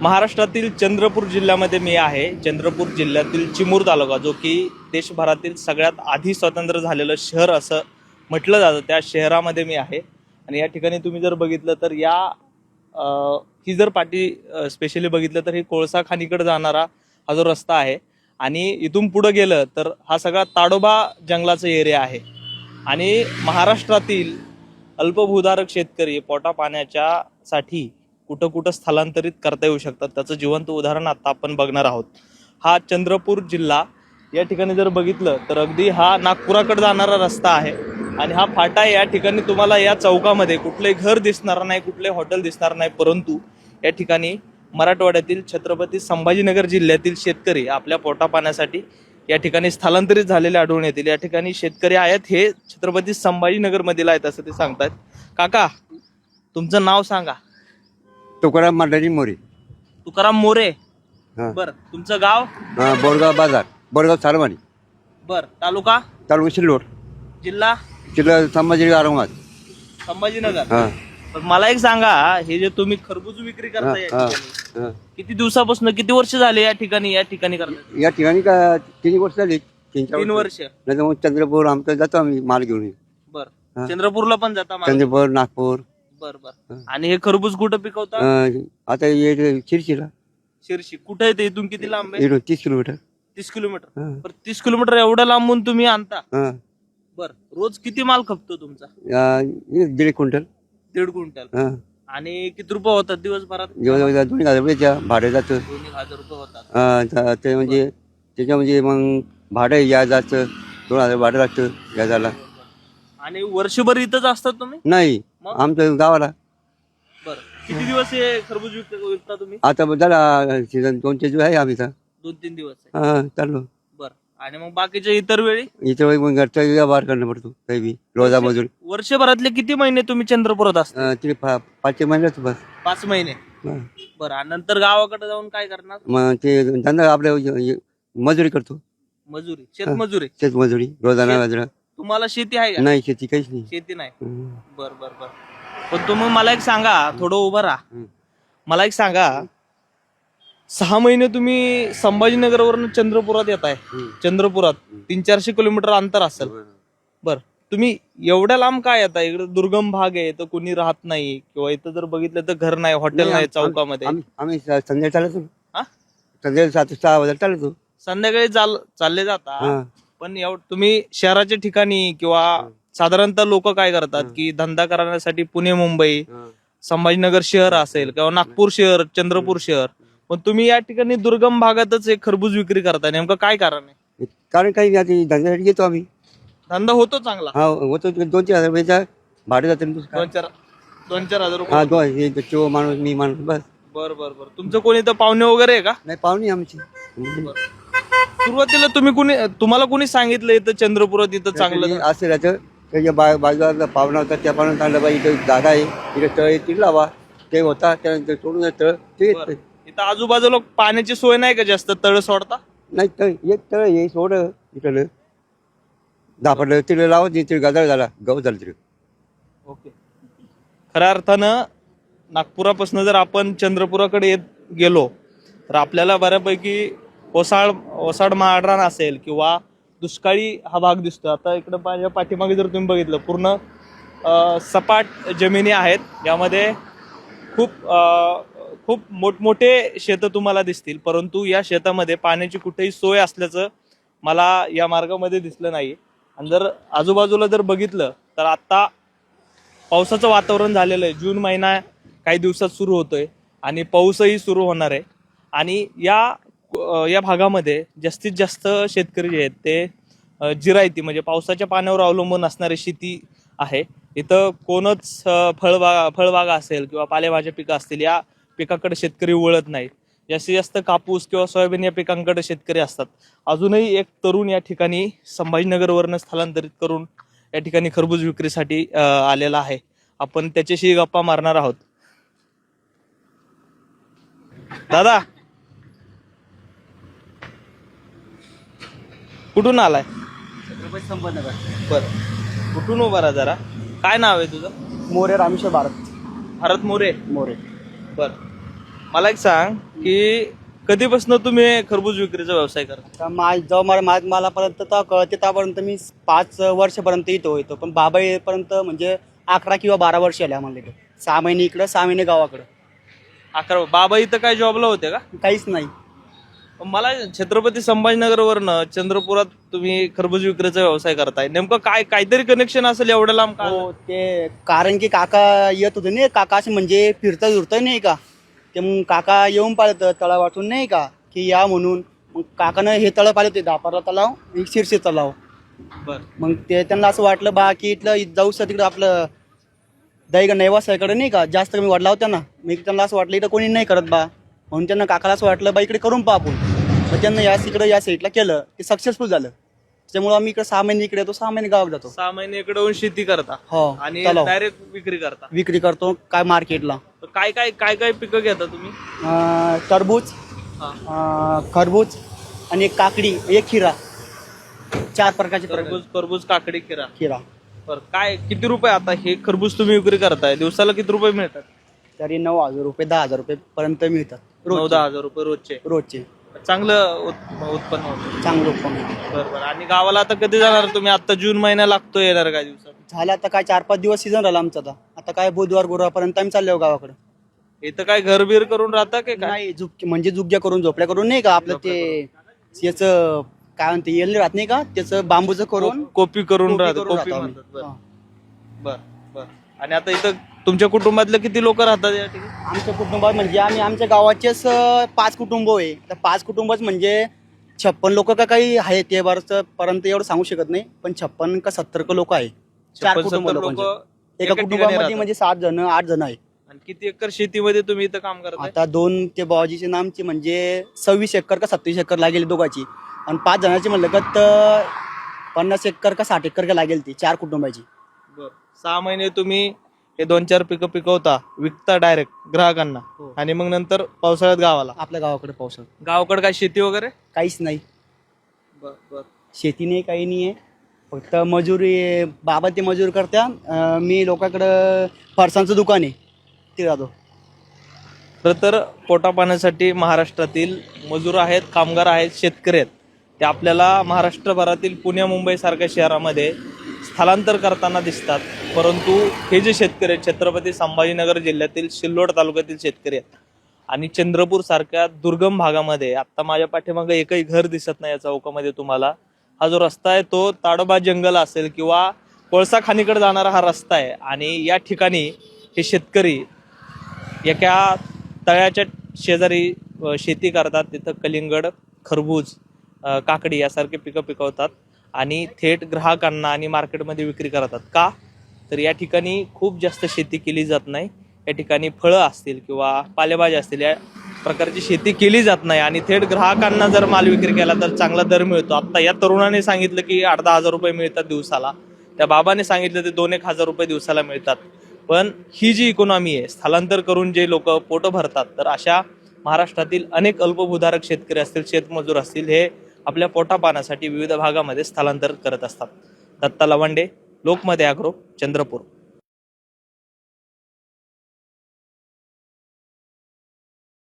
महाराष्ट्रातील चंद्रपूर जिल्ह्यामध्ये मी आहे. चंद्रपूर जिल्ह्यातील चिमूर तालुका जो की देशभरातील सगळ्यात आधी स्वतंत्र झालेलं शहर असं म्हटलं जातं. त्या शहरामध्ये मी आहे. आणि या ठिकाणी तुम्ही जर बघितलं तर या ही जर पाटी स्पेशली बघितलं तर ही कोळसा खाणीकडे जाणारा हा जो रस्ता आहे. आणि इथून पुढं गेलं तर हा सगळा ताडोबा जंगलाचा एरिया आहे. आणि महाराष्ट्रातील अल्पभूधारक शेतकरी पोटा पाण्याच्या साठी कुठं कुठं स्थलांतरित करता येऊ शकतात. त्याचं जिवंत उदाहरण आता आपण बघणार आहोत. हा चंद्रपूर जिल्हा या ठिकाणी जर बघितलं तर अगदी हा नागपुराकडे जाणारा रस्ता आहे. आणि हा फाटा या ठिकाणी तुम्हाला या चौकामध्ये कुठले घर दिसणार नाही कुठले हॉटेल दिसणार नाही. परंतु या ठिकाणी मराठवाड्यातील छत्रपती संभाजीनगर जिल्ह्यातील शेतकरी आपल्या पोटापाण्यासाठी या ठिकाणी स्थलांतरित झालेले आढळून येतील. या ठिकाणी शेतकरी आहेत हे छत्रपती संभाजीनगर मधील आहेत असं ते सांगतात काका तुमचं नाव सांगा. तुकाराम मांडारी मोरे. तुकाराम मोरे? हा. बर. तुमचं गाव? हा, बोरगाव बाजार. बोरगाव सारवाणी बर. तालुका? तालुका सिल्लोड. जिल्हा? जिल्हा संभाजी औरंगाबाद. संभाजीनगर. हा. पण मला एक सांगा हे जे तुम्ही खरबूज विक्री हा, करता या हा, ठिकाणी, हा. किती दिवसापासून किती वर्ष झाले या ठिकाणी या ठिकाणी करता या ठिकाणी का तीन वर्ष झाली. तीन चार तीन वर्ष. नाही तर मग चंद्रपूर आमचं जातो आम्ही माल घेऊन. बर. हा. चंद्रपूरला पण जाता मागे? चंद्रपूर नागपूर. बर बर. हा. आणि हे खरबूज कुठं पिकवता? अं, आता शिरशीला. शिरशी. कुठे येते इथून किती लांब आहे? इकडून तीस किलोमीटर. तीस किलोमीटर. हा, बर तीस किलोमीटर एवढं लांबून तुम्ही आणता? हा. बर रोज किती माल खपतो तुमचा? दीड क्विंटल. दीड क्विंटल. हा. आणि किती रुपये होतात दिवसभरात? दोन हजार रुपयाच्या भाडं जातं. दोन एक हजार रुपये होतात. ते म्हणजे त्याच्या म्हणजे मग भाडं या जायचं दोन हजार भाडं लागतं या जायला आणि वर्षभर इथंच असतात तुम्ही? नाही. मग? आमचं गावाला. बर. किती दिवस हे खरबूज विकता विकता तुम्ही? आता झाला सीझन दोनचे जो आहे आम्ही. दोन तीन दिवस आहे. हा चाललो. बर. आणि मग बाकीच्या इतर वेळी? इथं मग घरचा व्यवहार करणं पडतो काही बी. रोजा मजूर वर्षभरातले किती महिने तुम्ही चंद्रपुरात असता? अं, ते पा- पाचशे बस. पाच महिने. हा. बर आणि नंतर गावाकडे जाऊन काय करणार? मग ते धंदा आपल्या मजुरी करतो. मजुरी शेतमजुरी. शेत मजुरी रोजाना बाजरा तुम्हाला शेती आहे का? नाही शेती काहीच नाही. शेती नाही. बर बर बर. पण तुम्ही मला एक सांगा थोडं उभं राहा. मला एक सांगा सहा महिने तुम्ही संभाजीनगरवरून चंद्रपुरात येत आहे. चंद्रपुरात तीन चारशे किलोमीटर अंतर असेल. बर. तुम्ही एवढ्या लांब काय येता इकडे दुर्गम भाग आहे तर कोणी राहत नाही किंवा इथं जर बघितलं तर घर नाही हॉटेल नाही, नाही आम- चौकामध्ये. आम्ही आम्ही स- संध्याकाळी चालतो. हा? संध्याकाळी सात सहा वाजता चालतो. संध्याकाळी चाल चालले जाता. हा. पण तुम्ही शहराच्या ठिकाणी किंवा साधारणतः लोक काय करतात की धंदा करण्यासाठी पुणे मुंबई संभाजीनगर शहर असेल किंवा नागपूर शहर चंद्रपूर शहर पण तुम्ही या ठिकाणी दुर्गम भागातच एक खरबूज विक्री करताय. नेमकं काय कारण आहे? कारण काही नाही आता धंद्यासाठी येतो आम्ही. धंदा होतो चांगला. हा होतो. दोन तीन हजार रुपयाचा भाडं जातं ना दोन चार दोन चार हजार हा रुपये दोन हे तो माणूस मी माणूस बस. बर बर बर. तुमचं कोणी तर पाहुणे वगैरे आहे का? नाही पाहुणी आमची. सुरुवातीला तुम्ही कुणी तुम्हाला कोणी सांगितलं इथं चंद्रपुरात इथं चांगलं? असं राहतं त्याच्या बा बाजूला पाहुणा होता त्या पाहुणा सांगलं बाई इथं जागा आहे इकडे तळ आहे तिला लावा. ते होता त्यानंतर सोडून तळ ते बरं. इथं आजूबाजूला पाण्याची सोय नाही का जास्त तळ सोडता? नाही तळ एक तळ आहे सोड इकडं. दहा पडलं तिला लावा तिथे गदाळ झाला गहू झाला तिकडे. ओके. खऱ्या अर्थानं नागपुरापासून जर आपण चंद्रपुराकडे येत गेलो तर आपल्याला बऱ्यापैकी ओसाड ओसाड माळरान असेल किंवा दुष्काळी हा भाग दिसतो आता इकडं माझ्या पाठीमागे जर तुम्ही बघितलं पूर्ण सपाट जमिनी आहेत. यामध्ये खूप खूप मोठमोठे शेतं तुम्हाला दिसतील. परंतु या शेतामध्ये पाण्याची कुठेही सोय असल्याचं मला या मार्गामध्ये दिसलं नाही. आणि जर आजूबाजूला जर बघितलं तर आत्ता पावसाचं वातावरण झालेलं आहे. जून महिना काही दिवसात सुरू होतोय आणि पाऊसही सुरू होणार आहे. आणि या या भागामध्ये जास्तीत जास्त शेतकरी जे आहेत ते जिरायती म्हणजे पावसाच्या पाण्यावर अवलंबून असणारी शेती आहे. इथं कोणच फळबागा फळबागा असेल किंवा पालेभाज्या पिकं असतील या पिकाकडे शेतकरी वळत नाही जास्तीत जास्त कापूस किंवा सोयाबीन या पिकांकडे शेतकरी असतात. अजूनही एक तरुण या ठिकाणी संभाजीनगरवरनं स्थलांतरित करून या ठिकाणी खरबूज विक्रीसाठी आलेला आहे. आपण त्याच्याशी गप्पा मारणार आहोत. दादा कुठून आलाय? बर. कुठून उभा राहा जरा? काय नाव आहे तुझं? मोरे रामेश्वर भारत. भारत मोरे? मोरे. बर. मला एक सांग की कधीपासून तुम्ही खरबूज विक्रीचा व्यवसाय करता? तर मा जेव्हा मला मा मलापर्यंत तर कळते त्यापर्यंत मी पाच वर्षपर्यंत इथं होतो. पण बाबा येईपर्यंत म्हणजे अकरा किंवा बारा वर्ष आले आम्हाला इथं. सहा महिने इकडं सहा महिने गावाकडं. अकरा बाबा इथं काय जॉबला होते का? काहीच नाही. मला छत्रपती संभाजीनगरवरनं चंद्रपुरात तुम्ही खरबूज विक्रीचा व्यवसाय करताय. नेमकं काय काहीतरी कनेक्शन असेल एवढं लांब का? हो ते कारण की काका येत होते नाही काका असे म्हणजे फिरता फिरता नाही का? ते मग काका येऊन पाळत तळाव वाटून नाही का? की या म्हणून. मग काकानं हे तळं पाळत होते दापारला तलाव एक शिरसे तलाव. बर. मग ते त्यांना असं वाटलं बा की इथलं जाऊ तिकडं आपलं दहीग नेवासाकडे नाही का? जास्त कमी वाढला होता ना. मग त्यांना असं वाटलं इथं कोणी नाही करत बा. म्हणून त्यांना काकाला असं वाटलं बा इकडे करून पहा आपण. मग त्यांना या इकडं या साईडला केलं. ते सक्सेसफुल झालं. त्याच्यामुळे आम्ही इकडे सहा महिने इकडे येतो सहा महिने गावात जातो. सहा महिने इकडे येऊन शेती करता. हो आणि तलाव. डायरेक्ट विक्री करता. विक्री करतो काय मार्केटला तर काय काय काय काय पिकं घेता तुम्ही? अं, टरबूज हा. अं, खरबूज आणि एक काकडी एक खिरा. चार प्रकारचे प्रकार. खरबूज खरबूज काकडी किरा खिरा. बर काय किती रुपये आता हे खरबूज तुम्ही विक्री करताय? दिवसाला किती रुपये मिळतात? तरी नऊ हजार रुपये दहा हजार रुपये पर्यंत मिळतात. नऊ रोज दहा हजार रुपये रोजचे. रोजचे. चांगलं उत- उत्पन्न होतं. चांगलं उत्पन्न बरोबर आणि गावाला आता कधी जाणार तुम्ही? आता जून महिना लागतो येणार काय दिवसात. झालं आता काय चार पाच दिवस सीझन राहिला आमचा आता. आता काय बुधवार गुरुवारपर्यंत आम्ही चाललो गावाकडे. इथं काय घर बीर करून राहता की काय? नाही झुक म्हणजे जुग्या करून झोपड्या करून नाही का आपलं ते याच काय म्हणते येल राहत नाही का? त्याचं बांबूचं करून कोपी करून कोपी राहतात करून कोपी राहतो म्हणतात आम्ही. बरं. हा. बर बर. आणि आता इथं तुमच्या कुटुंबातले किती लोक राहतात या ठिकाणी? आमच्या कुटुंबात म्हणजे आम्ही आमच्या गावाचेच अं, पाच कुटुंब आहे. तर पाच कुटुंबच म्हणजे छप्पन लोक का काही आहे ते बरंच पर्यंत एवढं सांगू शकत नाही. पण छप्पन का सत्तर का लोक आहे. चार 56 कुटुंब लोक लोकांचे. एका एका ठिकाणी कुटुंबामध्ये राहतात. म्हणजे सात जण आठ जण आहे. आणि किती एकर शेतीमध्ये तुम्ही इथं काम करताय? आता दोन ते बाबाजीचे नामचे म्हणजे सव्वीस एकर का सत्तावीस एकर लागेल दोघांची. आणि पाच जणांची म्हणलं का तर पन्नास एकर का साठ एकर का लागेल ती चार कुटुंबाची. बर. सहा महिने तुम्ही हे दोन चार पिकं पिकवता विकता डायरेक्ट ग्राहकांना. हो. आणि मग नंतर पावसाळ्यात गावाला. आपल्या गावाकडे पावसाळ्यात गावाकडे काय शेती वगैरे? काहीच नाही. शेती नाही काही नाही आहे. फक्त मजुरी बाबा ते मजूर करत्या. अं, मी लोकांकडं फरसांचं दुकान आहे. ते जातो. खरं तर पोटा पाण्यासाठी महाराष्ट्रातील मजूर आहेत कामगार आहेत शेतकरी आहेत. ते आपल्याला महाराष्ट्रभरातील पुणे मुंबईसारख्या शहरामध्ये स्थलांतर करताना दिसतात. परंतु हे जे शेतकरी आहेत छत्रपती संभाजीनगर जिल्ह्यातील सिल्लोड तालुक्यातील शेतकरी आहेत. आणि चंद्रपूर सारख्या दुर्गम भागामध्ये आत्ता माझ्या पाठीमागे एकही घर दिसत नाही या चौकामध्ये तुम्हाला. हा जो रस्ता आहे तो ताडोबा जंगल असेल किंवा कोळसा खाणीकडे जाणारा हा रस्ता आहे. आणि या ठिकाणी हे शेतकरी एका तळ्याच्या शेजारी शेती करतात. तिथं कलिंगड खरबूज काकडी यासारखे पिकं पिकवतात. आणि थेट ग्राहकांना आणि मार्केटमध्ये विक्री करतात. का? तर या ठिकाणी खूप जास्त शेती केली जात नाही. या ठिकाणी फळं असतील किंवा पालेभाज्या असतील या प्रकारची शेती केली जात नाही. आणि थेट ग्राहकांना जर माल विक्री केला तर चांगला दर मिळतो. आत्ता या तरुणाने सांगितलं की आठ दहा हजार रुपये मिळतात दिवसाला. त्या बाबाने सांगितलं ते दोन एक हजार रुपये दिवसाला मिळतात. पण ही जी इकॉनॉमी आहे स्थलांतर करून जे लोक पोटं भरतात तर अशा महाराष्ट्रातील अनेक अल्पभूधारक शेतकरी असतील शेतमजूर असतील हे आपल्या पोटापाण्यासाठी विविध भागामध्ये स्थलांतर करत असतात. दत्ता लवांडे लोकमत ॲग्रो चंद्रपूर.